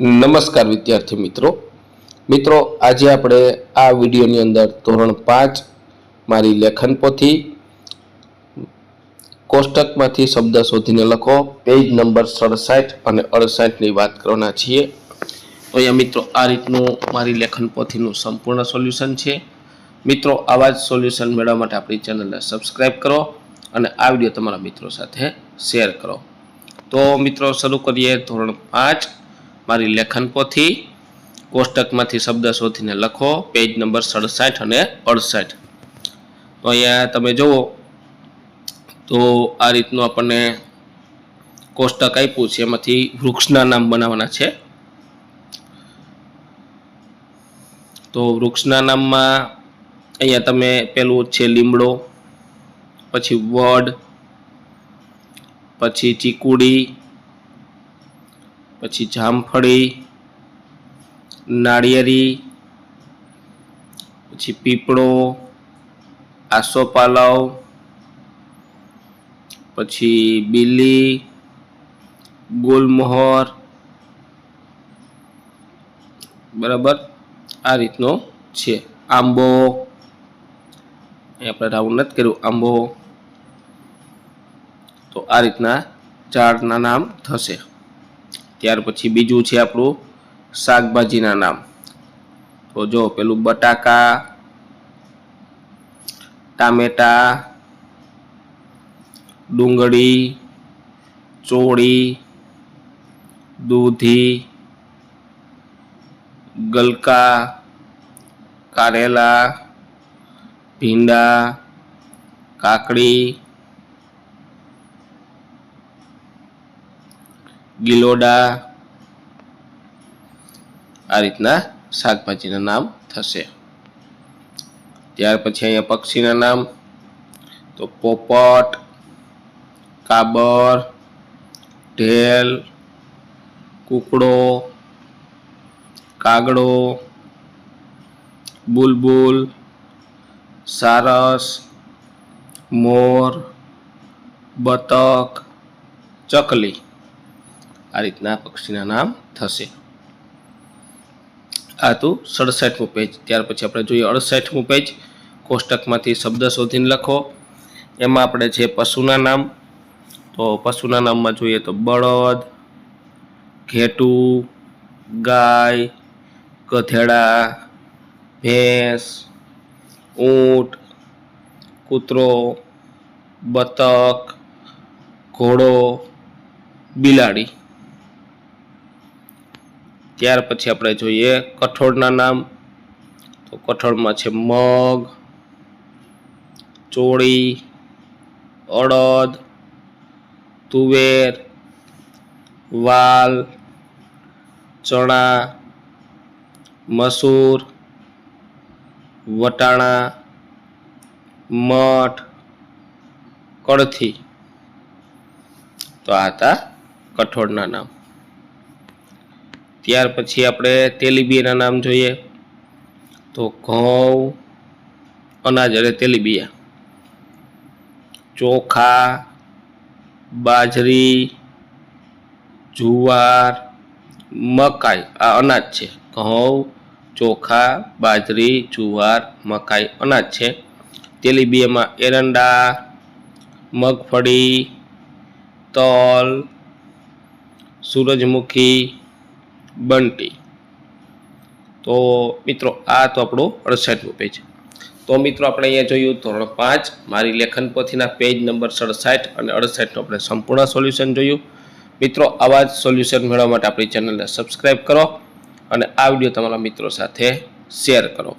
નમસ્કાર વિદ્યાર્થી મિત્રો. મિત્રો, આજે આપણે આ વિડીયોની અંદર ધોરણ પાંચ મારી લેખન પોથી કોષ્ટકમાંથી શબ્દ શોધીને લખો. પેજ નંબર સડસાઠ અને અડસાઠની વાત કરવાના છીએ. તો અહીંયા મિત્રો, આ રીતનું મારી લેખન પોથીનું સંપૂર્ણ સોલ્યુશન છે. મિત્રો, આવા જ સોલ્યુશન મેળવવા માટે આપણી ચેનલને સબસ્ક્રાઈબ કરો અને આ વીડિયો તમારા મિત્રો સાથે શેર કરો. તો મિત્રો, શરૂ કરીએ ધોરણ પાંચ. મારી લેખન પોથી કોષ્ટકમાંથી શબ્દ શોધીને લખો, પેજ નંબર સડસાઠ અને અડસાઠ. તો અહીંયા તમે જુઓ, તો આ રીતનું આપણને કોષ્ટક આપ્યું છે, એમાંથી વૃક્ષના નામ બનાવવાના છે. તો વૃક્ષના નામમાં અહીંયા તમે પેલું છે લીમડો, પછી વડ, પછી ચીકુડી પછી જામફળી, નાળિયેરી, પછી પીપળો, આસોપાલવ, પછી બીલી, ગોલમોહર, બરાબર આ રીતનો છે. આંબો, અહીં આપણે રાઉન્ડ નથી કર્યું, આંબો. તો આ રીતના ઝાડના નામ થશે. ત્યાર પછી બીજું છે આપણું શાકભાજીના નામ. તો જો, પેલું બટાકા, ટામેટા, ડુંગળી, ચોળી, દૂધી, ગલકા, કારેલા, ભીંડા, કાકડી ગિલોડા. આ રીતના શાકભાજીના નામ થશે. ત્યાર પછી અહીંયા પક્ષીના નામ. તો પોપટ, કાબર, ઢેલ, કુકડો, કાગડો, બુલબુલ, સારસ, મોર, બતક, ચકલી. આ રીતના પક્ષીના નામ થશે. આ હતું સડસઠમું પેજ. ત્યાર પછી આપણે જોઈએ અડસઠમું પેજ. કોષ્ટકમાંથી શબ્દ શોધીને લખો. એમાં આપણે છે પશુના નામ, તો પશુના નામમાં જોઈએ તો બળદ, ઘેટું, ગાય, ગધેડા, ભેંસ, ઊંટ, કૂતરો, બતક, ઘોડો, બિલાડી. ત્યાર પછી આપણે જોઈએ કઠોળના નામ. તો કઠોળમાં છે મગ, ચોળી, અડદ, તુવેર, વાલ, ચણા, મસૂર, વટાણા, મઠ, કળથી. તો આ હતા કઠોળના નામ. ત્યાર પછી આપણે તેલીબિયાના નામ જોઈએ. તો ઘઉં, અનાજ એટલે તેલીબિયા. ચોખા, બાજરી, જુવાર, મકાઈ, આ અનાજ છે. ઘઉં, ચોખા, બાજરી, જુવાર, મકાઈ, અનાજ છે. તેલીબિયામાં એરંડા, મગફળી, તલ, સૂરજમુખી બંટી. તો મિત્રો, આ તો આપણું અડસઠમું પેજ તો મિત્રો, આપણે અહીંયા જોયું ધોરણ પાંચ, મારી લેખન પોથીના પેજ નંબર સડસાઠ અને અડસઠનું આપણે સંપૂર્ણ સોલ્યુશન જોયું. મિત્રો, આવા જ સોલ્યુશન મેળવવા માટે આપણી ચેનલને સબસ્ક્રાઈબ કરો અને આ વીડિયો તમારા મિત્રો સાથે શેર કરો.